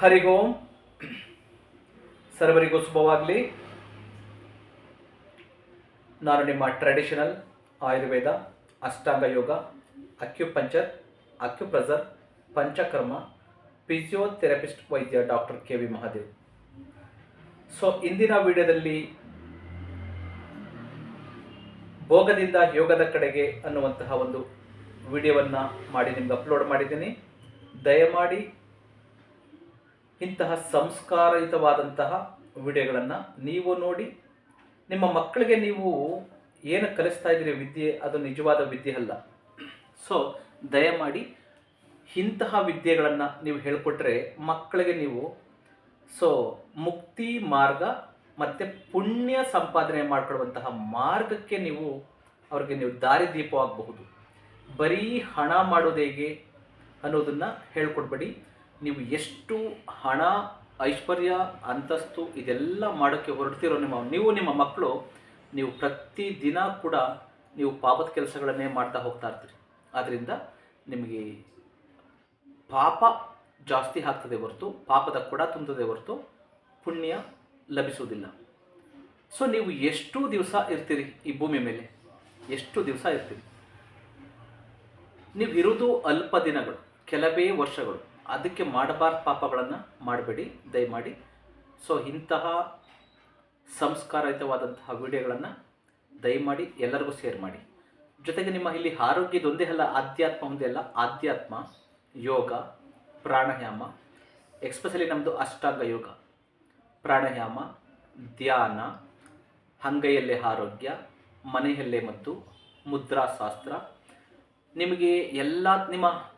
ಹರಿ ಸರ್ವರಿಗೂ ಶುಭವಾಗಲಿ. ನಾನು ನಿಮ್ಮ traditional Ayurveda, Ashtanga yoga acupuncture acupressure Panchakarma physiotherapist ವೈದ್ಯ doctor K V Mahadev. So ಇಂದಿನ ವಿಡಿಯೋದಲ್ಲಿ ಭೋಗದಿಂದ ಯೋಗದ ಕಡೆಗೆ ಅನ್ನುವಂತಹ ಒಂದು ವಿಡಿಯೋವನ್ನು ಮಾಡಿ ನಿಮ್ಗೆ ಅಪ್ಲೋಡ್ ಮಾಡಿದ್ದೀನಿ. ದಯಮಾಡಿ ಇಂತಹ ಸಂಸ್ಕಾರಯುತವಾದಂತಹ ವಿಡಿಯೋಗಳನ್ನು ನೀವು ನೋಡಿ, ನಿಮ್ಮ ಮಕ್ಕಳಿಗೆ ನೀವು ಏನು ಕಲಿಸ್ತಾ ಇದ್ದೀರಿ ವಿದ್ಯೆ, ಅದು ನಿಜವಾದ ವಿದ್ಯೆ ಅಲ್ಲ. ಸೊ ದಯಮಾಡಿ ಇಂತಹ ವಿದ್ಯೆಗಳನ್ನು ನೀವು ಹೇಳಿಕೊಟ್ರೆ ಮಕ್ಕಳಿಗೆ ನೀವು ಸೊ ಮುಕ್ತಿ ಮಾರ್ಗ ಮತ್ತು ಪುಣ್ಯ ಸಂಪಾದನೆ ಮಾಡಿಕೊಳ್ಳುವಂತಹ ಮಾರ್ಗಕ್ಕೆ ನೀವು ಅವ್ರಿಗೆ ನೀವು ದಾರಿದೀಪವಾಗಬಹುದು ಬರೀ ಹಣ ಮಾಡೋದು ಹೇಗೆ ಅನ್ನೋದನ್ನು ಹೇಳ್ಕೊಡ್ಬೇಡಿ. ನೀವು ಎಷ್ಟು ಹಣ, ಐಶ್ವರ್ಯ, ಅಂತಸ್ತು ಇದೆಲ್ಲ ಮಾಡೋಕ್ಕೆ ಹೊರಡ್ತಿರೋ ನಿಮ್ಮ, ನೀವು ನಿಮ್ಮ ಮಕ್ಕಳು, ನೀವು ಪ್ರತಿ ದಿನ ಕೂಡ ನೀವು ಪಾಪದ ಕೆಲಸಗಳನ್ನೇ ಮಾಡ್ತಾ ಹೋಗ್ತಾ ಇರ್ತೀರಿ. ಆದ್ದರಿಂದ ನಿಮಗೆ ಪಾಪ ಜಾಸ್ತಿ ಆಗ್ತದೆ ಹೊರತು, ಪಾಪದ ಕೊಡ ತುಂಬುತ್ತದೆ ಹೊರತು ಪುಣ್ಯ ಲಭಿಸುವುದಿಲ್ಲ. ಸೊ ನೀವು ಎಷ್ಟು ದಿವಸ ಇರ್ತೀರಿ ಈ ಭೂಮಿ ಮೇಲೆ? ಎಷ್ಟು ದಿವಸ ಇರ್ತೀರಿ? ನೀವು ಇರುವುದು ಅಲ್ಪ ದಿನಗಳು, ಕೆಲವೇ ವರ್ಷಗಳು. ಅದಕ್ಕೆ ಮಾಡಬಾರ್ದ ಪಾಪಗಳನ್ನು ಮಾಡಬೇಡಿ, ದಯಮಾಡಿ. ಸೊ ಇಂತಹ ಸಂಸ್ಕಾರಯುತವಾದಂತಹ ವಿಡಿಯೋಗಳನ್ನು ದಯಮಾಡಿ ಎಲ್ಲರಿಗೂ ಶೇರ್ ಮಾಡಿ. ಜೊತೆಗೆ ನಿಮ್ಮ ಇಲ್ಲಿ ಆರೋಗ್ಯದೊಂದೇ ಅಲ್ಲ, ಆಧ್ಯಾತ್ಮ ಒಂದೇ ಅಲ್ಲ, ಆಧ್ಯಾತ್ಮ, ಯೋಗ, ಪ್ರಾಣಾಯಾಮ ಎಕ್ಸ್ಪೆಷಲಿ ನಮ್ಮದು ಅಷ್ಟಾಂಗ ಯೋಗ, ಪ್ರಾಣಾಯಾಮ, ಧ್ಯಾನ ಹಂಗೈಯಲ್ಲೇ ಆರೋಗ್ಯ, ಮನೆಯಲ್ಲೇ ಮತ್ತು ಮುದ್ರಾಶಾಸ್ತ್ರ. ನಿಮಗೆ ಎಲ್ಲ ನಿಮ್ಮ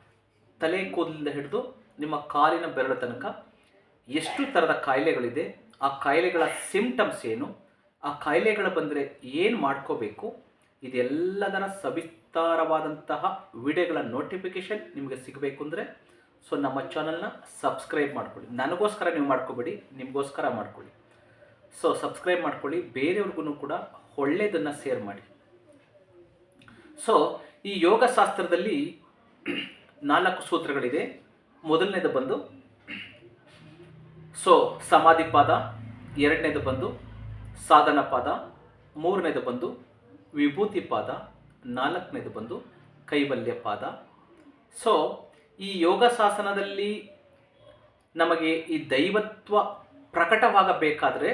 ತಲೆ ಕೂದಲಿಂದ ಹಿಡಿದು ನಿಮ್ಮ ಕಾಲಿನ ಬೆರಳ ತನಕ ಎಷ್ಟು ಥರದ ಕಾಯಿಲೆಗಳಿದೆ, ಆ ಕಾಯಿಲೆಗಳ ಸಿಂಪ್ಟಮ್ಸ್ ಏನು, ಆ ಕಾಯಿಲೆಗಳು ಬಂದರೆ ಏನು ಮಾಡ್ಕೋಬೇಕು, ಇದೆಲ್ಲದರ ಸವಿಸ್ತಾರವಾದಂತಹ ವಿಡಿಯೋಗಳ ನೋಟಿಫಿಕೇಷನ್ ನಿಮಗೆ ಸಿಗಬೇಕು ಅಂದರೆ ಸೊ ನಮ್ಮ ಚಾನಲ್ನ ಸಬ್ಸ್ಕ್ರೈಬ್ ಮಾಡ್ಕೊಳ್ಳಿ. ನನಗೋಸ್ಕರ ನೀವು ಮಾಡ್ಕೋಬೇಡಿ, ನಿಮಗೋಸ್ಕರ ಮಾಡ್ಕೊಳ್ಳಿ. ಸೊ ಸಬ್ಸ್ಕ್ರೈಬ್ ಮಾಡ್ಕೊಳ್ಳಿ, ಬೇರೆಯವ್ರಿಗೂ ಕೂಡ ಒಳ್ಳೆಯದನ್ನು ಶೇರ್ ಮಾಡಿ. ಸೊ ಈ ಯೋಗಶಾಸ್ತ್ರದಲ್ಲಿ ನಾಲ್ಕು ಸೂತ್ರಗಳಿದೆ. ಮೊದಲನೇದು ಬಂದು ಸೊ, ಸಮಾಧಿ ಪಾದ, ಎರಡನೇದು ಬಂದು ಸಾಧನ ಪಾದ, ಮೂರನೇದು ಬಂದು ವಿಭೂತಿ ಪಾದ, ನಾಲ್ಕನೇದು ಬಂದು ಕೈವಲ್ಯ ಪಾದ. ಸೊ, ಈ ಯೋಗಶಾಸನದಲ್ಲಿ ನಮಗೆ ಈ ದೈವತ್ವ ಪ್ರಕಟವಾಗಬೇಕಾದರೆ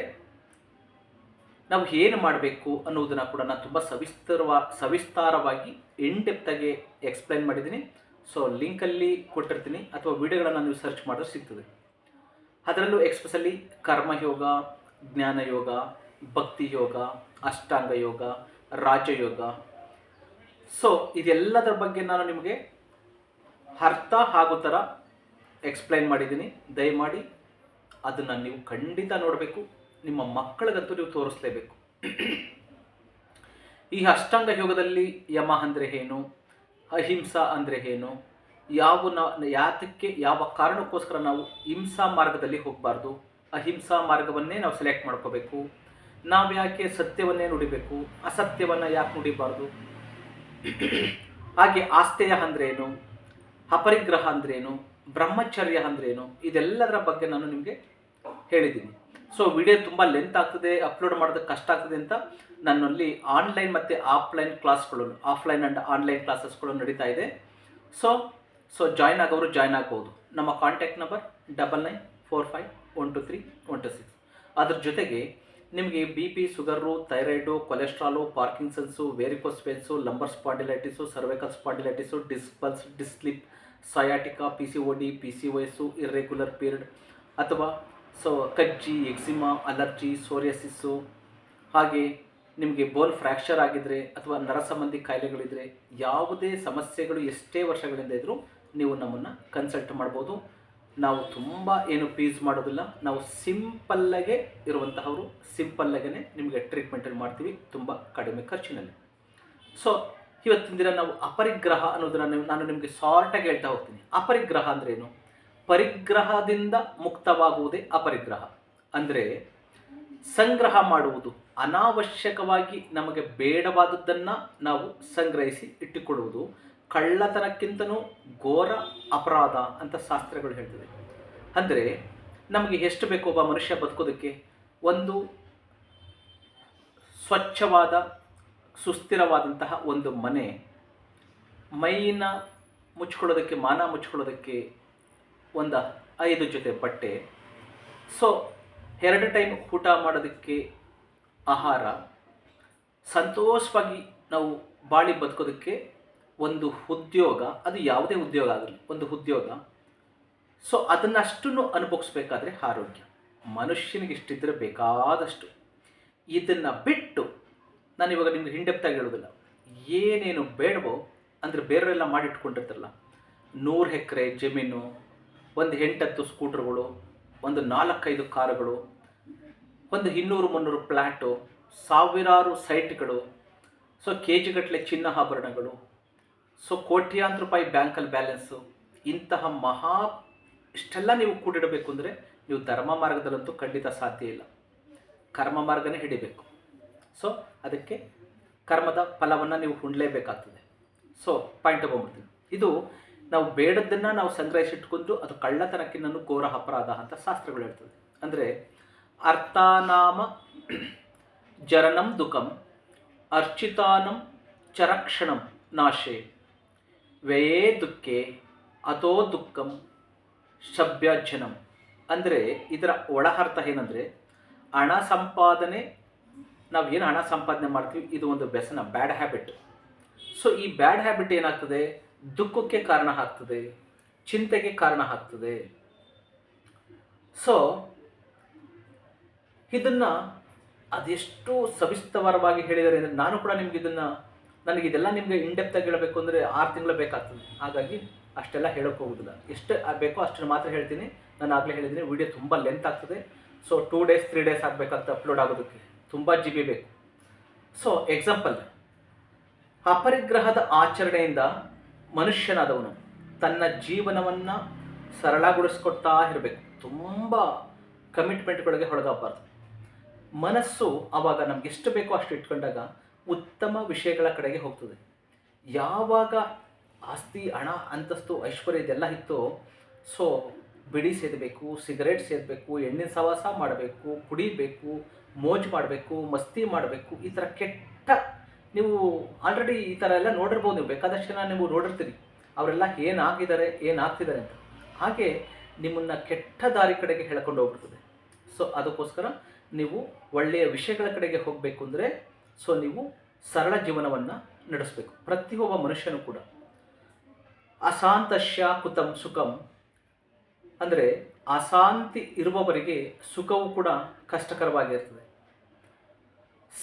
ನಾವು ಏನು ಮಾಡಬೇಕು ಅನ್ನೋದನ್ನು ಕೂಡ ನಾನು ತುಂಬ ಸವಿಸ್ತರ, ಸವಿಸ್ತಾರವಾಗಿ ಇನ್ ಡೆಪ್ತಾಗಿ ಎಕ್ಸ್ಪ್ಲೈನ್ ಮಾಡಿದ್ದೀನಿ. ಸೊ ಲಿಂಕಲ್ಲಿ ಕೊಟ್ಟಿರ್ತೀನಿ. ಅಥವಾ ವಿಡಿಯೋಗಳನ್ನು ನೀವು ಸರ್ಚ್ ಮಾಡಿದ್ರೆ ಸಿಗ್ತದೆ. ಅದರಲ್ಲೂ ಎಕ್ಸ್ಪೆಷಲಿ ಕರ್ಮಯೋಗ ಜ್ಞಾನಯೋಗ ಭಕ್ತಿ ಯೋಗ, ಅಷ್ಟಾಂಗ ಯೋಗ ರಾಜಯೋಗ ಸೊ ಇದೆಲ್ಲದರ ಬಗ್ಗೆ ನಾನು ನಿಮಗೆ ಅರ್ಥ ಆಗೋ ಥರ ಎಕ್ಸ್ಪ್ಲೈನ್ ಮಾಡಿದ್ದೀನಿ. ದಯಮಾಡಿ ಅದನ್ನು ನೀವು ಖಂಡಿತ ನೋಡಬೇಕು. ನಿಮ್ಮ ಮಕ್ಕಳಿಗಂತೂ ನೀವು ತೋರಿಸ್ಲೇಬೇಕು. ಈ ಅಷ್ಟಾಂಗ ಯೋಗದಲ್ಲಿ ಯಮ ಅಂದರೆ ಏನು? ಅಹಿಂಸಾ ಅಂದರೆ ಏನು? ಯಾವ ಯಾತಕ್ಕೆ, ಯಾವ ಕಾರಣಕ್ಕೋಸ್ಕರ ನಾವು ಹಿಂಸಾ ಮಾರ್ಗದಲ್ಲಿ ಹೋಗಬಾರ್ದು? ಅಹಿಂಸಾ ಮಾರ್ಗವನ್ನೇ ನಾವು ಸೆಲೆಕ್ಟ್ ಮಾಡ್ಕೋಬೇಕು. ನಾವು ಯಾಕೆ ಸತ್ಯವನ್ನೇ ನುಡಿಬೇಕು? ಅಸತ್ಯವನ್ನು ಯಾಕೆ ನುಡಿಬಾರ್ದು? ಹಾಗೆ ಆಸ್ತೆಯ ಅಂದ್ರೇನು ಅಪರಿಗ್ರಹ ಅಂದ್ರೇನು ಬ್ರಹ್ಮಚರ್ಯ ಅಂದ್ರೇನು ಇದೆಲ್ಲದರ ಬಗ್ಗೆ ನಾನು ನಿಮಗೆ ಹೇಳಿದ್ದೀನಿ. ಸೊ ವಿಡಿಯೋ ತುಂಬ ಲೆಂತ್ ಆಗ್ತದೆ ಅಪ್ಲೋಡ್ ಮಾಡೋದಕ್ಕೆ ಕಷ್ಟ ಆಗ್ತದೆ ಅಂತ ನನ್ನಲ್ಲಿ ಆನ್ಲೈನ್ ಮತ್ತು ಆಫ್ಲೈನ್ ಕ್ಲಾಸ್ಗಳು ಆಫ್ಲೈನ್ ಆ್ಯಂಡ್ ಆನ್ಲೈನ್ ಕ್ಲಾಸಸ್ಗಳು ನಡೀತಾ ಇದೆ. ಸೊ ಸೊ ಜಾಯ್ನ್ ಆಗೋರು ಜಾಯ್ನ್ ಆಗ್ಬೋದು. ನಮ್ಮ contact number double nine four five one two three one two six ಅದ್ರ ಜೊತೆಗೆ ನಿಮಗೆ B P sugar thyroid cholesterol Parkinson's varicose veins lumbar spondylitis cervical spondylitis ಡಿಸ್ಪಲ್ಸ್ disc slip sciatica P C O D P C ವಯಸ್ಸು irregular period ಅಥವಾ so ಕಜ್ಜಿ eczema allergy psoriasis ಹಾಗೆ ನಿಮಗೆ ಬೋನ್ fracture ಆಗಿದ್ರೆ ಅಥವಾ ನರ ಸಂಬಂಧಿ ಕಾಯಿಲೆಗಳಿದ್ದರೆ ಯಾವುದೇ ಸಮಸ್ಯೆಗಳು ಎಷ್ಟೇ ವರ್ಷಗಳಿಂದ ಇದ್ದರೂ ನೀವು ನಮ್ಮನ್ನು ಕನ್ಸಲ್ಟ್ ಮಾಡ್ಬೋದು. ನಾವು ತುಂಬ ಏನು ಫೀಸ್ ಮಾಡೋದಿಲ್ಲ. ನಾವು ಸಿಂಪಲ್ಲಾಗೆ ಇರುವಂತಹವರು ಸಿಂಪಲ್ಲಾಗೇ ನಿಮಗೆ ಟ್ರೀಟ್ಮೆಂಟಲ್ಲಿ ಮಾಡ್ತೀವಿ ತುಂಬ ಕಡಿಮೆ ಖರ್ಚಿನಲ್ಲಿ. ಸೊ ಇವತ್ತಿನ ದಿನ ನಾವು ಅಪರಿಗ್ರಹ ಅನ್ನೋದನ್ನು ನಾನು ನಿಮಗೆ ಶಾರ್ಟಾಗಿ ಹೇಳ್ತಾ ಹೋಗ್ತೀನಿ. ಅಪರಿಗ್ರಹ ಅಂದ್ರೇನು ಪರಿಗ್ರಹದಿಂದ ಮುಕ್ತವಾಗುವುದೇ ಅಪರಿಗ್ರಹ. ಅಂದರೆ ಸಂಗ್ರಹ ಮಾಡುವುದು. ಅನಾವಶ್ಯಕವಾಗಿ ನಮಗೆ ಬೇಡವಾದದ್ದನ್ನು ನಾವು ಸಂಗ್ರಹಿಸಿ ಇಟ್ಟುಕೊಳ್ಳುವುದು ಕಳ್ಳತನಕ್ಕಿಂತನೂ ಘೋರ ಅಪರಾಧ ಅಂತ ಶಾಸ್ತ್ರಗಳು ಹೇಳ್ತದೆ. ಅಂದರೆ ನಮಗೆ ಎಷ್ಟು ಬೇಕೋ ಒಬ್ಬ ಮನುಷ್ಯ ಬದುಕೋದಕ್ಕೆ ಒಂದು ಸ್ವಚ್ಛವಾದ, ಸುಸ್ಥಿರವಾದಂತಹ ಒಂದು ಮನೆ, ಮೈನ ಮುಚ್ಕೊಳ್ಳೋದಕ್ಕೆ, ಮಾನ ಮುಚ್ಕೊಳ್ಳೋದಕ್ಕೆ ಒಂದು ಐದು ಜೊತೆ ಬಟ್ಟೆ. ಸೊ ಎರಡು ಟೈಮ್ ಊಟ ಮಾಡೋದಕ್ಕೆ ಆಹಾರ. ಸಂತೋಷವಾಗಿ ನಾವು ಬಾಳಿ ಬದುಕೋದಕ್ಕೆ ಒಂದು ಉದ್ಯೋಗ, ಅದು ಯಾವುದೇ ಉದ್ಯೋಗ ಆಗಲಿ, ಒಂದು ಉದ್ಯೋಗ. ಸೊ ಅದನ್ನಷ್ಟನ್ನು ಅನುಭವಿಸ್ಬೇಕಾದ್ರೆ ಆರೋಗ್ಯ. ಮನುಷ್ಯನಿಗೆ ಇಷ್ಟಿದ್ರೆ ಬೇಕಾದಷ್ಟು. ಇದನ್ನು ಬಿಟ್ಟು ನಾನು ಇವಾಗ ನಿಮ್ಗೆ ಹಿಂಡೆಪ್ತಾಗಿ ಹೇಳೋದಿಲ್ಲ ಏನೇನು ಬೇಡವೋ, ಅಂದರೆ ಬೇರೆಲ್ಲ ಮಾಡಿಟ್ಕೊಂಡಿರ್ತಾರಲ್ಲ, ನೂರು ಎಕರೆ ಜಮೀನು, ಒಂದು ಎಂಟತ್ತು ಸ್ಕೂಟ್ರ್ಗಳು ಒಂದು ನಾಲ್ಕೈದು ಕಾರುಗಳು ಒಂದು ಇನ್ನೂರು ಮುನ್ನೂರು ಪ್ಲ್ಯಾಟು ಸಾವಿರಾರು ಸೈಟ್ಗಳು, ಸೊ ಕೆ ಜಿಗಟ್ಟಲೆ ಚಿನ್ನ ಆಭರಣಗಳು, ಸೊ ಕೋಟ್ಯಾಂತರ ರೂಪಾಯಿ ಬ್ಯಾಂಕಲ್ಲಿ ಬ್ಯಾಲೆನ್ಸು, ಇಂತಹ ಮಹಾ ಇಷ್ಟೆಲ್ಲ ನೀವು ಕೂಡಿಡಬೇಕು ಅಂದರೆ ನೀವು ಧರ್ಮ ಮಾರ್ಗದಲ್ಲಂತೂ ಖಂಡಿತ ಸಾಧ್ಯ ಇಲ್ಲ. ಕರ್ಮ ಮಾರ್ಗನೇ ಹಿಡಿಬೇಕು. ಸೊ ಅದಕ್ಕೆ ಕರ್ಮದ ಫಲವನ್ನು ನೀವು ಹುಂಡಲೇಬೇಕಾಗ್ತದೆ ಸೊ ಪಾಯಿಂಟ್ ಬಂದ್ಬಿಡ್ತೀನಿ ಇದು ನಾವು ಬೇಡದ್ದನ್ನು ನಾವು ಸಂಗ್ರಹಿಸಿಟ್ಕೊಂಡು ಅದು ಕಳ್ಳತನಕ್ಕಿನ್ನೂ ಘೋರ ಅಪರಾಧ ಅಂತ ಶಾಸ್ತ್ರಗಳು ಹೇಳ್ತದೆ. ಅಂದರೆ ಅರ್ಥಾನಾಮ ಜರಣಂ ದುಃಖಂ, ಅರ್ಚಿತಾನಂ ಚರಕ್ಷಣಂ ನಾಶೆ, ವ್ಯಯೇ ದುಃಖೆ ಅಥೋ ದುಃಖಂ ಶಬ್ಯಾಜ್ಜನಂ. ಅಂದರೆ ಇದರ ಒಳ ಅರ್ಥ ಏನಂದರೆ, ಹಣ ಸಂಪಾದನೆ ನಾವು ಏನು ಹಣ ಸಂಪಾದನೆ ಮಾಡ್ತೀವಿ, ಇದು ಒಂದು ವ್ಯಸನ, ಬ್ಯಾಡ್ ಹ್ಯಾಬಿಟ್. ಸೊ ಈ ಬ್ಯಾಡ್ ಹ್ಯಾಬಿಟ್ ಏನಾಗ್ತದೆ? ದುಃಖಕ್ಕೆ ಕಾರಣ ಆಗ್ತದೆ, ಚಿಂತೆಗೆ ಕಾರಣ ಆಗ್ತದೆ. ಸೊ ಇದನ್ನು ಅದೆಷ್ಟು ಸವಿಸ್ತರವಾಗಿ ಹೇಳಿದ್ದಾರೆ ಅಂದರೆ ನಾನು ಕೂಡ ನಿಮ್ಗೆ ಇದನ್ನು, ನನಗೆ ಇದೆಲ್ಲ ನಿಮಗೆ ಇಂಡೆಪ್ತಾಗಿ ಹೇಳಬೇಕು ಅಂದರೆ ಆರು ತಿಂಗಳು ಬೇಕಾಗ್ತದೆ. ಹಾಗಾಗಿ ಅಷ್ಟೆಲ್ಲ ಹೇಳೋಕೆ ಹೋಗೋದಿಲ್ಲ. ಎಷ್ಟು ಬೇಕೋ ಅಷ್ಟನ್ನು ಮಾತ್ರ ಹೇಳ್ತೀನಿ. ನಾನು ಆಗಲೇ ಹೇಳಿದ್ದೀನಿ ವಿಡಿಯೋ ತುಂಬ ಲೆಂತ್ ಆಗ್ತದೆ. So two days three days ಆಗಬೇಕಾಗ್ತದೆ upload ಆಗೋದಕ್ಕೆ ತುಂಬ ಜಿ ಬಿ ಬೇಕು. ಸೊ ಎಕ್ಸಾಂಪಲ್ ಅಪರಿಗ್ರಹದ ಆಚರಣೆಯಿಂದ ಮನುಷ್ಯನಾದವನು ತನ್ನ ಜೀವನವನ್ನು ಸರಳಗೊಳಿಸ್ಕೊಡ್ತಾ ಇರಬೇಕು. ತುಂಬ ಕಮಿಟ್ಮೆಂಟ್ಗಳಿಗೆ ಒಳಗಾಗಬಾರ್ದು. ಮನಸ್ಸು ಆವಾಗ ನಮ್ಗೆ ಎಷ್ಟು ಬೇಕೋ ಅಷ್ಟು ಇಟ್ಕೊಂಡಾಗ ಉತ್ತಮ ವಿಷಯಗಳ ಕಡೆಗೆ ಹೋಗ್ತದೆ. ಯಾವಾಗ ಆಸ್ತಿ, ಹಣ, ಅಂತಸ್ತು, ಐಶ್ವರ್ಯ ಇದೆಲ್ಲ ಇತ್ತು, ಸೊ ಬಿಡಿ ಸೇದಬೇಕು, ಸಿಗರೇಟ್ ಸೇದಬೇಕು ಎಣ್ಣೆ ಸವಾಸ ಮಾಡಬೇಕು, ಕುಡಿಬೇಕು, ಮೋಜು ಮಾಡಬೇಕು, ಮಸ್ತಿ ಮಾಡಬೇಕು, ಈ ಥರ ಕೆಟ್ಟ ನೀವು ಆಲ್ರೆಡಿ ಈ ಥರ ಎಲ್ಲ ನೋಡಿರ್ಬೋದು ನೀವು. ಬೇಕಾದಷ್ಟು ಜನ ನೀವು ನೋಡಿರ್ತೀರಿ. ಅವರೆಲ್ಲ ಏನಾಗಿದ್ದಾರೆ, ಏನಾಗ್ತಿದ್ದಾರೆ ಅಂತ. ಹಾಗೆ ನಿಮ್ಮನ್ನು ಕೆಟ್ಟ ದಾರಿ ಕಡೆಗೆ ಹೇಳ್ಕೊಂಡು ಹೋಗ್ಬಿಡ್ತದೆ. ಸೊ ಅದಕ್ಕೋಸ್ಕರ ನೀವು ಒಳ್ಳೆಯ ವಿಷಯಗಳ ಕಡೆಗೆ ಹೋಗಬೇಕು ಅಂದರೆ ಸೊ ನೀವು ಸರಳ ಜೀವನವನ್ನು ನಡೆಸಬೇಕು. ಪ್ರತಿಯೊಬ್ಬ ಮನುಷ್ಯನೂ ಕೂಡ. ಅಶಾಂತಶ್ಯ ಕುತಂ ಸುಖಂ. ಅಂದರೆ ಅಶಾಂತಿ ಇರುವವರಿಗೆ ಸುಖವು ಕೂಡ ಕಷ್ಟಕರವಾಗಿರ್ತದೆ.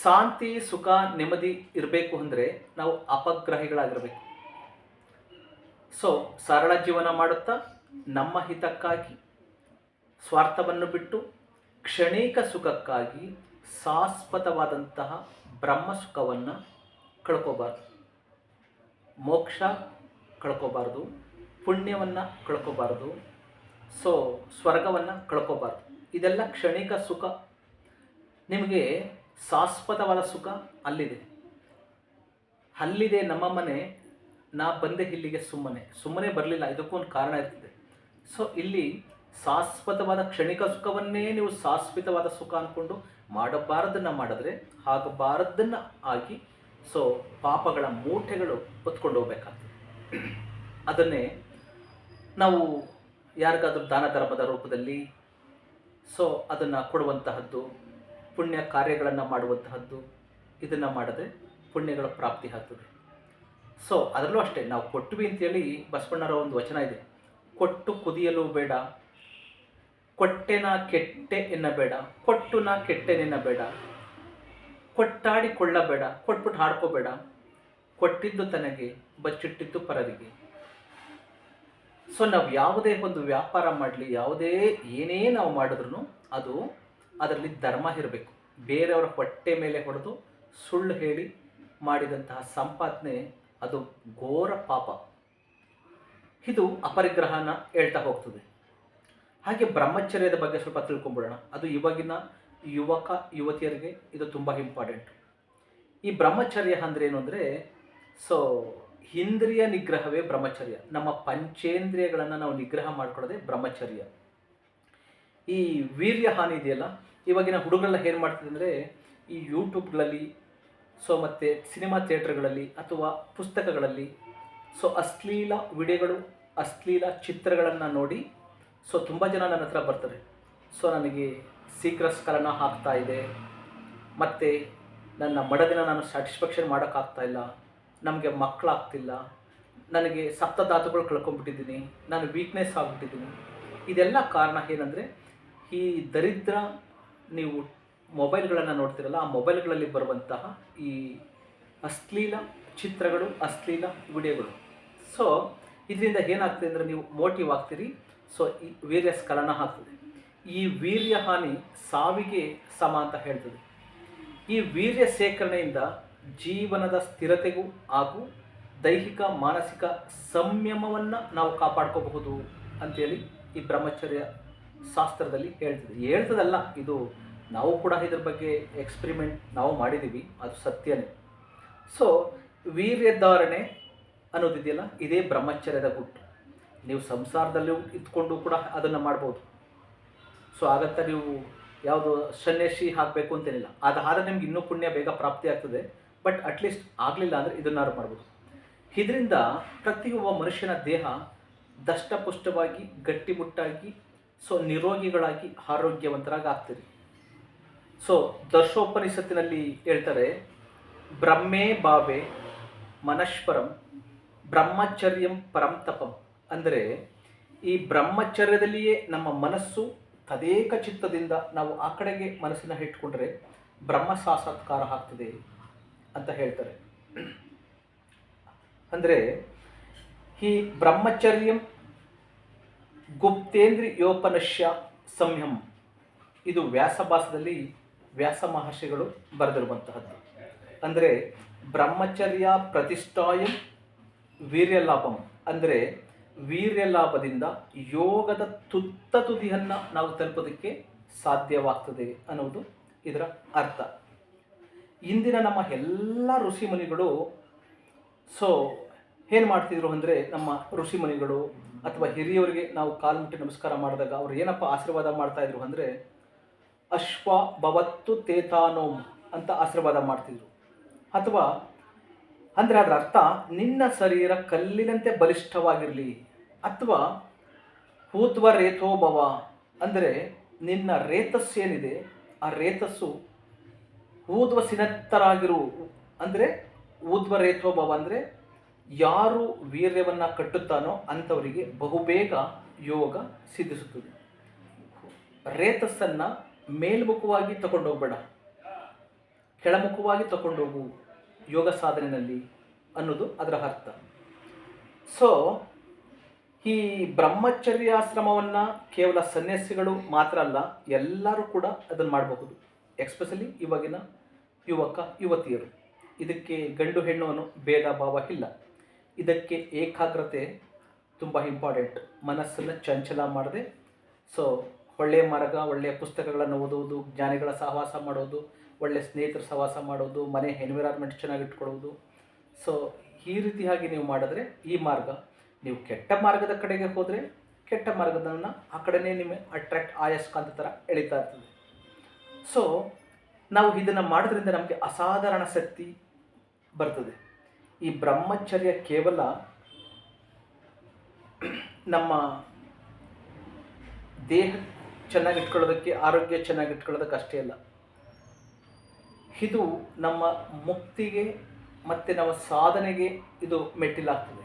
ಶಾಂತಿ, ಸುಖ, ನೆಮ್ಮದಿ ಇರಬೇಕು ಅಂದರೆ ನಾವು ಅಪಗ್ರಹಿಗಳಾಗಿರಬೇಕು. ಸೊ ಸರಳ ಜೀವನ ಮಾಡುತ್ತಾ ನಮ್ಮ ಹಿತಕ್ಕಾಗಿ ಸ್ವಾರ್ಥವನ್ನು ಬಿಟ್ಟು ಕ್ಷಣಿಕ ಸುಖಕ್ಕಾಗಿ ಶಾಶ್ವತವಾದಂತಹ ಬ್ರಹ್ಮ ಸುಖವನ್ನು ಕಳ್ಕೋಬಾರ್ದು. ಮೋಕ್ಷ ಕಳ್ಕೋಬಾರ್ದು, ಪುಣ್ಯವನ್ನು ಕಳ್ಕೋಬಾರ್ದು, ಸೊ ಸ್ವರ್ಗವನ್ನು ಕಳ್ಕೋಬಾರ್ದು. ಇದೆಲ್ಲ ಕ್ಷಣಿಕ ಸುಖ. ನಿಮಗೆ ಶಾಶ್ವತವಾದ ಸುಖ ಅಲ್ಲಿದೆ. ಅಲ್ಲಿದೆ ನಮ್ಮ ಮನೆ, ನಾ ಬಂದೆ ಇಲ್ಲಿಗೆ ಸುಮ್ಮನೆ. ಸುಮ್ಮನೆ ಬರಲಿಲ್ಲ ಇದಕ್ಕೂ ಒಂದು ಕಾರಣ ಇರ್ತದೆ. ಸೊ ಇಲ್ಲಿ ಶಾಶ್ವತವಾದ ಕ್ಷಣಿಕ ಸುಖವನ್ನೇ ನೀವು ಶಾಶ್ವತವಾದ ಸುಖ ಅಂದ್ಕೊಂಡು ಮಾಡಬಾರದನ್ನು ಮಾಡಿದ್ರೆ ಆಗಬಾರದನ್ನು ಆಗಿ ಸೊ ಪಾಪಗಳ ಮೂಟೆಗಳು ಹೊತ್ಕೊಂಡು ಹೋಗ್ಬೇಕಾಗ್ತದೆ. ಅದನ್ನೇ ನಾವು ಯಾರಿಗಾದ್ರೂ ದಾನ ಧರ್ಮದ ರೂಪದಲ್ಲಿ ಸೊ ಅದನ್ನು ಕೊಡುವಂತಹದ್ದು, ಪುಣ್ಯ ಕಾರ್ಯಗಳನ್ನು ಮಾಡುವಂತಹದ್ದು, ಇದನ್ನು ಮಾಡಿದ್ರೆ ಪುಣ್ಯಗಳ ಪ್ರಾಪ್ತಿ ಆಗ್ತದೆ. ಸೊ ಅದರಲ್ಲೂ ಅಷ್ಟೇ, ನಾವು ಕೊಟ್ವಿ ಅಂತೇಳಿ ಬಸವಣ್ಣರ ಒಂದು ವಚನ ಇದೆ, ಕೊಟ್ಟು ಕುದಿಯಲು ಬೇಡ ಕೊಟ್ಟೆನ ಕೆಟ್ಟೆ ಎನ್ನಬೇಡ, ಕೊಟ್ಟುನಾ ಕೆಟ್ಟೆ ಕೆಟ್ಟೆನೆನ್ನಬೇಡ ಕೊಟ್ಟಾಡಿಕೊಳ್ಳಬೇಡ, ಕೊಟ್ಬಿಟ್ಟು ಹಾಡ್ಕೋಬೇಡ. ಕೊಟ್ಟಿದ್ದು ತನಗೆ, ಬಚ್ಚಿಟ್ಟಿದ್ದು ಪರರಿಗೆ. ಸೊ ನಾವು ಯಾವುದೇ ಒಂದು ವ್ಯಾಪಾರ ಮಾಡಲಿ, ಯಾವುದೇ ಏನೇ ನಾವು ಮಾಡಿದ್ರು ಅದು ಅದರಲ್ಲಿ ಧರ್ಮ ಇರಬೇಕು. ಬೇರೆಯವರ ಹೊಟ್ಟೆ ಮೇಲೆ ಹೊಡೆದು ಸುಳ್ಳು ಹೇಳಿ ಮಾಡಿದಂತಹ ಸಂಪಾದನೆ ಅದು ಘೋರ ಪಾಪ. ಇದು ಅಪರಿಗ್ರಹನ ಹೇಳ್ತಾ ಹೋಗ್ತದೆ. ಹಾಗೆ ಬ್ರಹ್ಮಚರ್ಯದ ಬಗ್ಗೆ ಸ್ವಲ್ಪ ತಿಳ್ಕೊಂಬಿಡೋಣ. ಅದು ಇವಾಗಿನ ಯುವಕ, ಯುವತಿಯರಿಗೆ ಇದು ತುಂಬ ಇಂಪಾರ್ಟೆಂಟ್ ಈ ಬ್ರಹ್ಮಚರ್ಯ ಅಂದ್ರೆ ಏನು ಅಂದರೆ ಸೊ ಇಂದ್ರಿಯ ನಿಗ್ರಹವೇ ಬ್ರಹ್ಮಚರ್ಯ. ನಮ್ಮ ಪಂಚೇಂದ್ರಿಯಗಳನ್ನು ನಾವು ನಿಗ್ರಹ ಮಾಡ್ಕೊಳ್ಳೋದೇ ಬ್ರಹ್ಮಚರ್ಯ. ಈ ವೀರ್ಯ ಹಾನಿ ಇದೆಯಲ್ಲ, ಇವಾಗಿನ ಹುಡುಗರೆಲ್ಲ ಏನು ಮಾಡ್ತಿದೆ ಅಂದರೆ, ಈ ಯೂಟ್ಯೂಬ್ಗಳಲ್ಲಿ ಸೊ ಮತ್ತು ಸಿನಿಮಾ ಥಿಯೇಟರ್ಗಳಲ್ಲಿ ಅಥವಾ ಪುಸ್ತಕಗಳಲ್ಲಿ ಸೊ ಅಶ್ಲೀಲ ವಿಡಿಯೋಗಳು, ಅಶ್ಲೀಲ ಚಿತ್ರಗಳನ್ನು ನೋಡಿ ಸೊ ತುಂಬ ಜನ ನನ್ನ ಹತ್ರ ಬರ್ತಾರೆ. ಸೊ ನನಗೆ ಸ್ಖಲನ ಆಗ್ತಾ ಇದೆ. ಮತ್ತು ನನ್ನ ಮಡದಿನ ನಾನು ಸ್ಯಾಟಿಸ್ಫ್ಯಾಕ್ಷನ್ ಮಾಡೋಕ್ಕಾಗ್ತಾ ಇಲ್ಲ. ನಮಗೆ ಮಕ್ಕಳಾಗ್ತಿಲ್ಲ. ನನಗೆ ಸಪ್ತಧಾತುಗಳು ಕಳ್ಕೊಂಡ್ಬಿಟ್ಟಿದ್ದೀನಿ. ನಾನು ವೀಕ್ನೆಸ್ ಆಗಿಬಿಟ್ಟಿದ್ದೀನಿ. ಇದೆಲ್ಲ ಕಾರಣ ಏನಂದರೆ, ಈ ದರಿದ್ರ ನೀವು ಮೊಬೈಲ್ಗಳನ್ನು ನೋಡ್ತಿರಲ್ಲ, ಆ ಮೊಬೈಲ್ಗಳಲ್ಲಿ ಬರುವಂತಹ ಈ ಅಶ್ಲೀಲ ಚಿತ್ರಗಳು, ಅಶ್ಲೀಲ ವಿಡಿಯೋಗಳು. ಸೊ ಇದರಿಂದ ಏನಾಗ್ತದೆ ಅಂದರೆ ನೀವು ಮೋಟಿವ್ ಆಗ್ತೀರಿ. ಸೊ ಈ ವೀರ್ಯ ಸ್ಖಲನ ಆಗ್ತದೆ. ಈ ವೀರ್ಯ ಹಾನಿ ಸಾವಿಗೆ ಸಮ ಅಂತ ಹೇಳ್ತದೆ. ಈ ವೀರ್ಯ ಸೇಕರಣೆಯಿಂದ ಜೀವನದ ಸ್ಥಿರತೆಗೂ ಹಾಗೂ ದೈಹಿಕ, ಮಾನಸಿಕ ಸಂಯಮವನ್ನು ನಾವು ಕಾಪಾಡ್ಕೋಬಹುದು ಅಂತೇಳಿ ಈ ಬ್ರಹ್ಮಚರ್ಯ ಶಾಸ್ತ್ರದಲ್ಲಿ ಹೇಳ್ತದೆ. ಹೇಳ್ತದಲ್ಲ, ಇದು ನಾವು ಕೂಡ ಇದ್ರ ಬಗ್ಗೆ ಎಕ್ಸ್ಪರಿಮೆಂಟ್ ನಾವು ಮಾಡಿದ್ದೀವಿ ಅದು ಸತ್ಯನೇ. ಸೊ ವೀರ್ಯಧಾರಣೆ ಅನ್ನೋದಿದೆಯಲ್ಲ, ಇದೇ ಬ್ರಹ್ಮಚರ್ಯದ ಗುಟ್ಟು. ನೀವು ಸಂಸಾರದಲ್ಲೂ ಇದ್ಕೊಂಡು ಕೂಡ ಅದನ್ನು ಮಾಡ್ಬೋದು. ಸೊ ಆಗತ್ತ ನೀವು ಯಾವುದು ಸನ್ಯಾಸಿ ಹಾಕಬೇಕು ಅಂತೇನಿಲ್ಲ. ಅದಾದರೆ ನಿಮ್ಗೆ ಇನ್ನೂ ಪುಣ್ಯ ಬೇಗ ಪ್ರಾಪ್ತಿ ಆಗ್ತದೆ. ಬಟ್ ಅಟ್ಲೀಸ್ಟ್ ಆಗಲಿಲ್ಲ ಅಂದರೆ ಇದನ್ನಾರು ಮಾಡ್ಬೋದು. ಇದರಿಂದ ಪ್ರತಿಯೊಬ್ಬ ಮನುಷ್ಯನ ದೇಹ ದಷ್ಟಪುಷ್ಟವಾಗಿ, ಗಟ್ಟಿಮುಟ್ಟಾಗಿ ಸೊ ನಿರೋಗಿಗಳಾಗಿ ಆರೋಗ್ಯವಂತರಾಗಿ ಆಗ್ತೀರಿ ಸೊ ದರ್ಶೋಪನಿಷತ್ತಿನಲ್ಲಿ ಹೇಳ್ತಾರೆ, ಬ್ರಹ್ಮೇ ಬಾವೆ ಮನಶ್ವರಂ ಬ್ರಹ್ಮಚರ್ಯಂ ಪರಂತಪಂ. ಅಂದರೆ ಈ ಬ್ರಹ್ಮಚರ್ಯದಲ್ಲಿಯೇ ನಮ್ಮ ಮನಸ್ಸು ತದೇಕ ಚಿತ್ತದಿಂದ ನಾವು ಆ ಕಡೆಗೆ ಮನಸ್ಸಿನ ಇಟ್ಕೊಂಡ್ರೆ ಬ್ರಹ್ಮ ಸಾಕ್ಷಾತ್ಕಾರ ಆಗ್ತದೆ ಅಂತ ಹೇಳ್ತಾರೆ. ಅಂದರೆ ಈ ಬ್ರಹ್ಮಚರ್ಯಂ ಗುಪ್ತೇಂದ್ರಿಯೋಪನಶ್ಯ ಸಂಯಂ. ಇದು ವ್ಯಾಸಭಾಸದಲ್ಲಿ ವ್ಯಾಸ ಮಹರ್ಷಿಗಳು ಬರೆದಿರುವಂತಹದ್ದು. ಅಂದರೆ ಬ್ರಹ್ಮಚರ್ಯ ಪ್ರತಿಷ್ಠಾಯಂ ವೀರ್ಯಲಾಭಂ. ಅಂದರೆ ವೀರ್ಯಲಾಭದಿಂದ ಯೋಗದ ತುತ್ತ ತುದಿಯನ್ನು ನಾವು ತಲುಪೋದಕ್ಕೆ ಸಾಧ್ಯವಾಗ್ತದೆ ಅನ್ನೋದು ಇದರ ಅರ್ಥ. ಇಂದಿನ ನಮ್ಮ ಎಲ್ಲ ಋಷಿಮುನಿಗಳು ಸೊ ಏನು ಮಾಡ್ತಿದ್ರು ಅಂದರೆ ನಮ್ಮ ಋಷಿಮುನಿಗಳು ಅಥವಾ ಹಿರಿಯವರಿಗೆ ನಾವು ಕಾಲು ಮುಟ್ಟಿ ನಮಸ್ಕಾರ ಮಾಡಿದಾಗ ಅವ್ರು ಏನಪ್ಪ ಆಶೀರ್ವಾದ ಮಾಡ್ತಾಯಿದ್ರು ಅಂದರೆ, ಅಶ್ವ ಭವತ್ತು ತೇತಾನೋಮ್ ಅಂತ ಆಶೀರ್ವಾದ ಮಾಡ್ತಿದ್ರು. ಅಥವಾ ಅಂದರೆ ಅದರ ಅರ್ಥ, ನಿನ್ನ ಶರೀರ ಕಲ್ಲಿನಂತೆ ಬಲಿಷ್ಠವಾಗಿರಲಿ ಅಥವಾ ಹೂತ್ವ ರೇತೋಭವ ಅಂದರೆ ನಿನ್ನ ರೇತಸ್ಸು ಏನಿದೆ ಆ ರೇತಸ್ಸು ಊದ್ವ ಸಿನತ್ತರಾಗಿರು, ಅಂದರೆ ಊದ್ವ ರೇತೋಭವ ಅಂದರೆ ಯಾರು ವೀರ್ಯವನ್ನು ಕಟ್ಟುತ್ತಾನೋ ಅಂಥವರಿಗೆ ಬಹುಬೇಗ ಯೋಗ ಸಿದ್ಧಿಸುತ್ತದೆ. ರೇತಸ್ಸನ್ನು ಮೇಲ್ಮುಖವಾಗಿ ತಗೊಂಡೋಗ್ಬೇಡ, ಕೆಳಮುಖವಾಗಿ ತಗೊಂಡೋಗು ಯೋಗ ಸಾಧನೆಯಲ್ಲಿ ಅನ್ನೋದು ಅದರ ಅರ್ಥ. ಸೊ ಈ ಬ್ರಹ್ಮಚರ್ಯ ಆಶ್ರಮವನ್ನು ಕೇವಲ ಸನ್ಯಾಸಿಗಳು ಮಾತ್ರ ಅಲ್ಲ, ಎಲ್ಲರೂ ಕೂಡ ಅದನ್ನು ಮಾಡಬಹುದು. ಎಕ್ಸ್ಪೆಷಲಿ ಇವಾಗಿನ ಯುವಕ, ಯುವತಿಯರು. ಇದಕ್ಕೆ ಗಂಡು ಹೆಣ್ಣು ಅನ್ನೋ ಭೇದ ಭಾವ ಇಲ್ಲ. ಇದಕ್ಕೆ ಏಕಾಗ್ರತೆ ತುಂಬ ಇಂಪಾರ್ಟೆಂಟ್ ಮನಸ್ಸನ್ನು ಚಂಚಲ ಮಾಡದೆ. ಸೊ ಒಳ್ಳೆಯ ಮಾರ್ಗ ಒಳ್ಳೆಯ ಪುಸ್ತಕಗಳನ್ನು ಓದುವುದು, ಜ್ಞಾನಿಗಳ ಸಹವಾಸ ಮಾಡೋದು ಒಳ್ಳೆಯ ಸ್ನೇಹಿತರ ಸಹವಾಸ ಮಾಡೋದು, ಮನೆ ಎನ್ವಿರಾನ್ಮೆಂಟ್ ಚೆನ್ನಾಗಿಟ್ಕೊಳ್ಳೋದು ಸೊ ಈ ರೀತಿಯಾಗಿ ನೀವು ಮಾಡಿದ್ರೆ ಈ ಮಾರ್ಗ ನೀವು ಕೆಟ್ಟ ಮಾರ್ಗದ ಕಡೆಗೆ ಹೋದರೆ ಕೆಟ್ಟ ಮಾರ್ಗದನ್ನು ಆ ಕಡೆನೇ ನಿಮಗೆ ಅಟ್ರಾಕ್ಟ್ ಆಯಸ್ಕಾಂತ ಥರ ಎಳಿತಾ ಇರ್ತದೆ. ಸೊ ನಾವು ಇದನ್ನು ಮಾಡೋದ್ರಿಂದ ನಮಗೆ ಅಸಾಧಾರಣ ಶಕ್ತಿ ಬರ್ತದೆ. ಈ ಬ್ರಹ್ಮಚರ್ಯ ಕೇವಲ ನಮ್ಮ ದೇಹ ಚೆನ್ನಾಗಿಟ್ಕೊಳ್ಳೋದಕ್ಕೆ ಆರೋಗ್ಯ ಚೆನ್ನಾಗಿಟ್ಕೊಳ್ಳೋದಕ್ಕೆ ಅಷ್ಟೇ ಅಲ್ಲ. ಇದು ನಮ್ಮ ಮುಕ್ತಿಗೆ ಮತ್ತು ನಮ್ಮ ಸಾಧನೆಗೆ ಇದು ಮೆಟ್ಟಿಲಾಗ್ತದೆ.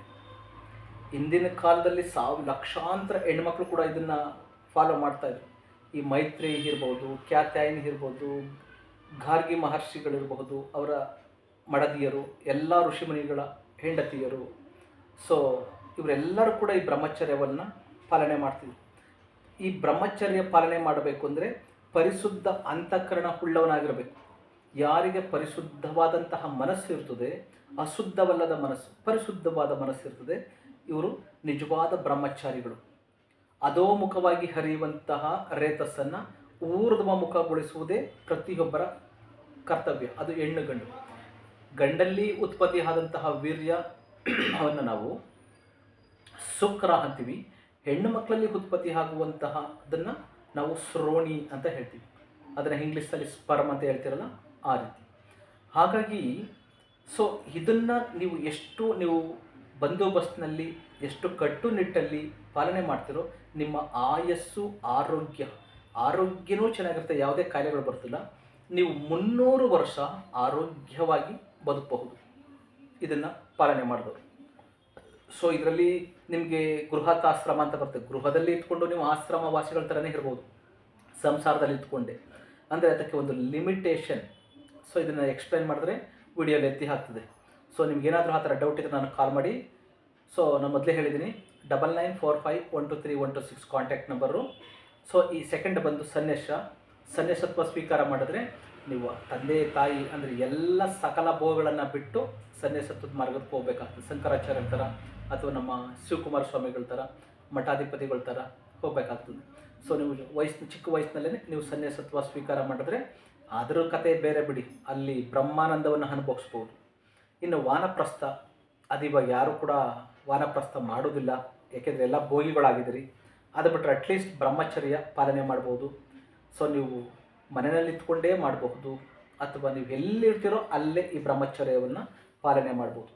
ಇಂದಿನ ಕಾಲದಲ್ಲಿ ಸಾವಿರ ಲಕ್ಷಾಂತರ ಹೆಣ್ಮಕ್ಳು ಕೂಡ ಇದನ್ನು ಫಾಲೋ ಮಾಡ್ತಾಯಿದ್ರು ಈ ಮೈತ್ರಿ ಇರ್ಬೋದು ಗಾರ್ಗಿ ಮಹರ್ಷಿಗಳಿರಬಹುದು, ಅವರ ಮಡದಿಯರು, ಎಲ್ಲ ಋಷಿಮುನಿಗಳ ಹೆಂಡತಿಯರು. ಸೊ ಇವರೆಲ್ಲರೂ ಕೂಡ ಈ ಬ್ರಹ್ಮಚರ್ಯವನ್ನು ಪಾಲನೆ ಮಾಡ್ತಿದ್ರು. ಈ ಬ್ರಹ್ಮಚರ್ಯ ಪಾಲನೆ ಮಾಡಬೇಕು ಅಂದರೆ ಪರಿಶುದ್ಧ ಅಂತಃಕರಣ ಉಳ್ಳವನಾಗಿರಬೇಕು. ಯಾರಿಗೆ ಪರಿಶುದ್ಧವಾದಂತಹ ಮನಸ್ಸು ಇರ್ತದೆ, ಅಶುದ್ಧವಲ್ಲದ ಮನಸ್ಸು, ಪರಿಶುದ್ಧವಾದ ಮನಸ್ಸು ಇರ್ತದೆ ಇವರು ನಿಜವಾದ ಬ್ರಹ್ಮಚಾರಿಗಳು. ಅಧೋಮುಖವಾಗಿ ಹರಿಯುವಂತಹ ರೇತಸ್ಸನ್ನು ಊರ್ಧ್ವ ಮುಖಗೊಳಿಸುವುದೇ ಪ್ರತಿಯೊಬ್ಬರ ಕರ್ತವ್ಯ. ಅದು ಹೆಣ್ಣು ಗಂಡು. ಗಂಡಲ್ಲಿ ಉತ್ಪತ್ತಿ ಆದಂತಹ ವೀರ್ಯ ಅವನ್ನು ನಾವು ಶುಕ್ರ ಅಂತೀವಿ. ಹೆಣ್ಣು ಮಕ್ಕಳಲ್ಲಿ ಉತ್ಪತ್ತಿ ಆಗುವಂತಹ ಅದನ್ನು ನಾವು ಶ್ರೋಣಿ ಅಂತ ಹೇಳ್ತೀವಿ. ಅದನ್ನು ಇಂಗ್ಲೀಷಲ್ಲಿ ಸ್ಪರ್ಮ್ ಅಂತ ಹೇಳ್ತಿರಲ್ಲ, ಆ ರೀತಿ. ಹಾಗಾಗಿ ಸೊ ಇದನ್ನು ನೀವು ಎಷ್ಟು ನೀವು ಬಂದೋಬಸ್ತ್ನಲ್ಲಿ ಎಷ್ಟು ಕಟ್ಟುನಿಟ್ಟಲ್ಲಿ ಪಾಲನೆ ಮಾಡ್ತಿರೋ ನಿಮ್ಮ ಆಯಸ್ಸು, ಆರೋಗ್ಯ. ಆರೋಗ್ಯನೂ ಚೆನ್ನಾಗಿರುತ್ತೆ, ಯಾವುದೇ ಕಾಯಿಲೆಗಳು ಬರ್ತಿಲ್ಲ ನೀವು ಮುನ್ನೂರು ವರ್ಷ ಆರೋಗ್ಯವಾಗಿ ಬದುಕಬಹುದು. ಇದನ್ನು ಪಾಲನೆ ಮಾಡಿದವರು. ಸೊ ಇದರಲ್ಲಿ ನಿಮಗೆ ಗೃಹತಾಶ್ರಮ ಅಂತ ಬರ್ತದೆ ಗೃಹದಲ್ಲಿ ಇಟ್ಕೊಂಡು ನೀವು ಆಶ್ರಮ ವಾಸಿಗಳ ಥರನೇ ಇರ್ಬೋದು. ಸಂಸಾರದಲ್ಲಿ ಇಟ್ಕೊಂಡೆ. ಅಂದರೆ ಅದಕ್ಕೆ ಒಂದು ಲಿಮಿಟೇಷನ್ ಸೊ ಇದನ್ನು ಎಕ್ಸ್ಪ್ಲೈನ್ ಮಾಡಿದ್ರೆ ವಿಡಿಯೋಲಿ ಎತ್ತಿ ಹಾಕ್ತದೆ. ಸೊ ನಿಮ್ಗೆ ಏನಾದರೂ ಆ ಥರ ಡೌಟ್ ಇದ್ದರೆ ನಾನು ಕಾಲ್ ಮಾಡಿ. ಸೊ ನಾನು ಮೊದಲೇ ಹೇಳಿದ್ದೀನಿ double nine four five one two three one two six contact number so ಈ ಸೆಕೆಂಡ್ ಬಂದು ಸನ್ಯಾಸ. ಸನ್ಯಾಸತ್ವ ಸ್ವೀಕಾರ ಮಾಡಿದ್ರೆ ನೀವು ತಂದೆ, ತಾಯಿ ಅಂದರೆ ಎಲ್ಲ ಸಕಲ ಭೋಗಗಳನ್ನು ಬಿಟ್ಟು ಸನ್ಯಾಸತ್ವದ ಮಾರ್ಗಕ್ಕೆ ಹೋಗ್ಬೇಕಾಗ್ತದೆ. ಶಂಕರಾಚಾರ್ಯರ ಥರ ಅಥವಾ ನಮ್ಮ ಶಿವಕುಮಾರ ಸ್ವಾಮಿಗಳ ಥರ, ಮಠಾಧಿಪತಿಗಳ ಥರ ಹೋಗ್ಬೇಕಾಗ್ತದೆ. ಸೊ ನೀವು ವಯಸ್ಸು, ಚಿಕ್ಕ ವಯಸ್ಸಿನಲ್ಲೇ ನೀವು ಸನ್ಯಾಸತ್ವ ಸ್ವೀಕಾರ ಮಾಡಿದ್ರೆ ಅದರ ಕತೆ ಬೇರೆ ಬಿಡಿ. ಅಲ್ಲಿ ಬ್ರಹ್ಮಾನಂದವನ್ನು ಅನುಭವಿಸ್ಬೋದು. ಇನ್ನು ವಾನಪ್ರಸ್ಥ ಅದಿವ ಯಾರು ಕೂಡ ವಾನಪ್ರಸ್ಥ ಮಾಡೋದಿಲ್ಲ ಏಕೆಂದರೆ ಎಲ್ಲ ಭೋಗಿಗಳಾಗಿದ್ದೀರಿ. ಅದು ಬಿಟ್ಟರೆ ಅಟ್ಲೀಸ್ಟ್ ಬ್ರಹ್ಮಚರ್ಯ ಪಾಲನೆ ಮಾಡ್ಬೋದು. ಸೊ ನೀವು ಮನೆಯಲ್ಲಿ ಇಟ್ಕೊಂಡೇ ಮಾಡಬಹುದು. ಅಥವಾ ನೀವು ಎಲ್ಲಿರ್ತೀರೋ ಅಲ್ಲೇ ಈ ಬ್ರಹ್ಮಚರ್ಯವನ್ನು ಪಾಲನೆ ಮಾಡ್ಬೋದು.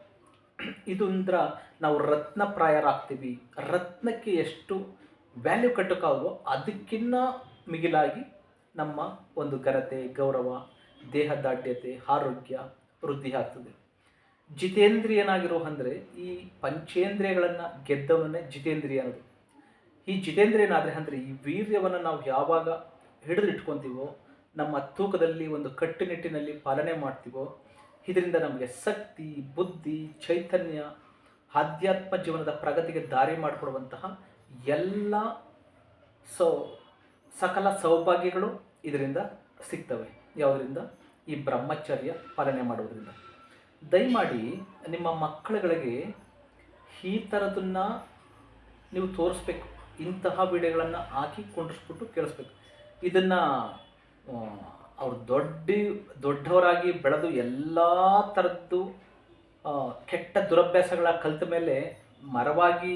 ಇದೊಂದ್ರ ನಾವು ರತ್ನಪ್ರಾಯರಾಗ್ತೀವಿ. ರತ್ನಕ್ಕೆ ಎಷ್ಟು ವ್ಯಾಲ್ಯೂ ಕಟ್ಟೋಕ್ಕಾಗೋ ಅದಕ್ಕಿನ್ನ ಮಿಗಿಲಾಗಿ ನಮ್ಮ ಒಂದು ಘನತೆ, ಗೌರವ ದೇಹದಾಢ್ಯತೆ ಆರೋಗ್ಯ ವೃದ್ಧಿ ಆಗ್ತದೆ. ಜಿತೇಂದ್ರಿಯನಾಗಿರೋ ಅಂದರೆ ಈ ಪಂಚೇಂದ್ರಿಯಗಳನ್ನು ಗೆದ್ದವನೇ ಜಿತೇಂದ್ರಿಯ ಅನ್ನೋದು. ಈ ಜಿತೇಂದ್ರಿಯನಾದರೆ ಅಂದರೆ ಈ ವೀರ್ಯವನ್ನು ನಾವು ಯಾವಾಗ ಹಿಡಿದಿಟ್ಕೊತೀವೋ, ನಮ್ಮ ತೂಕದಲ್ಲಿ ಒಂದು ಕಟ್ಟುನಿಟ್ಟಿನಲ್ಲಿ ಪಾಲನೆ ಮಾಡ್ತೀವೋ, ಇದರಿಂದ ನಮಗೆ ಶಕ್ತಿ, ಬುದ್ಧಿ, ಚೈತನ್ಯ, ಆಧ್ಯಾತ್ಮ ಜೀವನದ ಪ್ರಗತಿಗೆ ದಾರಿ ಮಾಡಿಕೊಡುವಂತಹ ಎಲ್ಲ ಸೌ, ಸಕಲ ಸೌಭಾಗ್ಯಗಳು ಇದರಿಂದ ಸಿಗ್ತವೆ. ಯಾವುದರಿಂದ? ಈ ಬ್ರಹ್ಮಚರ್ಯ ಪಾಲನೆ ಮಾಡೋದ್ರಿಂದ ದಯಮಾಡಿ ನಿಮ್ಮ ಮಕ್ಕಳುಗಳಿಗೆ ಈ ಥರದನ್ನು ನೀವು ತೋರಿಸ್ಬೇಕು. ಇಂತಹ ವೀಡಿಯೋಗಳನ್ನು ಹಾಕಿ ಕೊಂಡಿಸ್ಬಿಟ್ಟು ಕೇಳಿಸ್ಬೇಕು. ಇದನ್ನು ಅವ್ರು ದೊಡ್ಡ, ದೊಡ್ಡವರಾಗಿ ಬೆಳೆದು ಎಲ್ಲ ಥರದ್ದು ಕೆಟ್ಟ ದುರಭ್ಯಾಸಗಳ ಕಲಿತ ಮೇಲೆ ಮರವಾಗಿ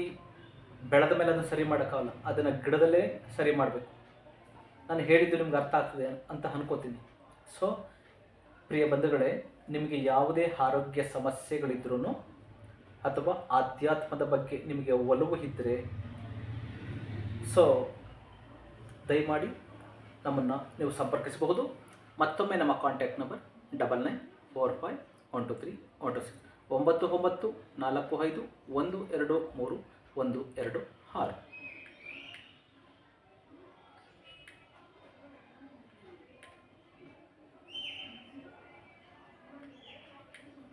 ಬೆಳೆದ ಮೇಲೆ ಅದನ್ನು ಸರಿ ಮಾಡೋಕ್ಕಾಗಲ್ಲ. ಅದನ್ನು ಗಿಡದಲ್ಲೇ ಸರಿ ಮಾಡಬೇಕು. ನಾನು ಹೇಳಿದ್ದು ನಿಮ್ಗೆ ಅರ್ಥ ಆಗ್ತದೆ ಅಂತ ಅನ್ಕೋತೀನಿ. ಸೊ ಪ್ರಿಯ ಬಂಧುಗಳೇ ನಿಮಗೆ ಯಾವುದೇ ಆರೋಗ್ಯ ಸಮಸ್ಯೆಗಳಿದ್ರೂ ಅಥವಾ ಆಧ್ಯಾತ್ಮದ ಬಗ್ಗೆ ನಿಮಗೆ ಒಲವು ಇದ್ದರೆ ಸೊ ದಯಮಾಡಿ ನಮ್ಮನ್ನು ನೀವು ಸಂಪರ್ಕಿಸಬಹುದು. ಮತ್ತೊಮ್ಮೆ ನಮ್ಮ contact number double nine four five one two three one two six ಒಂಬತ್ತು ಒಂಬತ್ತು ನಾಲ್ಕು ಐದು ಒಂದು ಎರಡು ಮೂರು ಒಂದು ಎರಡು ಆರು.